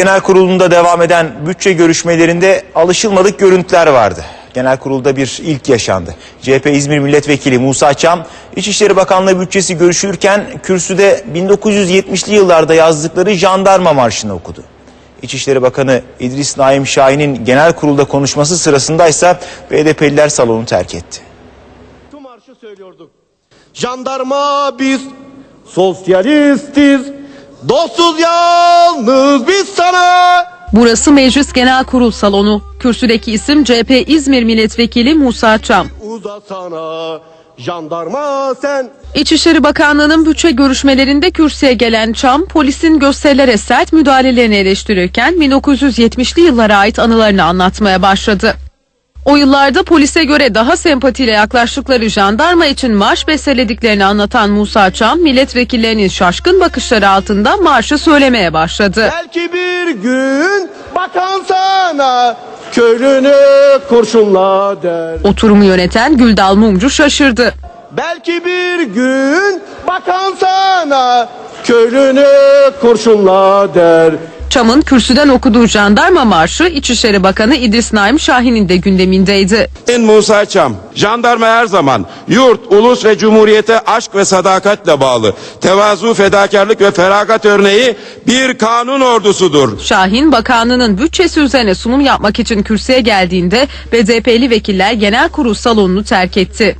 Genel Kurulu'nda devam eden bütçe görüşmelerinde alışılmadık görüntüler vardı. Genel kurulda bir ilk yaşandı. CHP İzmir Milletvekili Musa Çam, İçişleri Bakanlığı bütçesi görüşülürken kürsüde 1970'li yıllarda yazdıkları jandarma marşını okudu. İçişleri Bakanı İdris Naim Şahin'in genel kurulda konuşması sırasındaysa BDP'liler salonu terk etti. Şu marşı söylüyordu. Jandarma biz, sosyalistiz, dostuz yalnız biz sana. Burası Meclis Genel Kurul Salonu. Kürsüdeki isim CHP İzmir Milletvekili Musa Çam. Uzasana, jandarma sen. İçişleri Bakanlığı'nın bütçe görüşmelerinde kürsüye gelen Çam, polisin gösterilere sert müdahalelerini eleştirirken 1970'li yıllara ait anılarını anlatmaya başladı. O yıllarda polise göre daha sempatiyle yaklaştıkları jandarma için marş bestelediklerini anlatan Musa Çam, milletvekillerinin şaşkın bakışları altında marşı söylemeye başladı. Belki bir gün bakan sana köylünü kurşunla der. Oturumu yöneten Güldal Mumcu şaşırdı. Belki bir gün bakan sana köylünü kurşunla der. Çam'ın kürsüden okuduğu jandarma marşı İçişleri Bakanı İdris Naim Şahin'in de gündemindeydi. En Musa Çam, jandarma her zaman yurt, ulus ve cumhuriyete aşk ve sadakatle bağlı. Tevazu, fedakarlık ve feragat örneği bir kanun ordusudur. Şahin bakanlığının bütçesi üzerine sunum yapmak için kürsüye geldiğinde BDP'li vekiller genel kurul salonunu terk etti.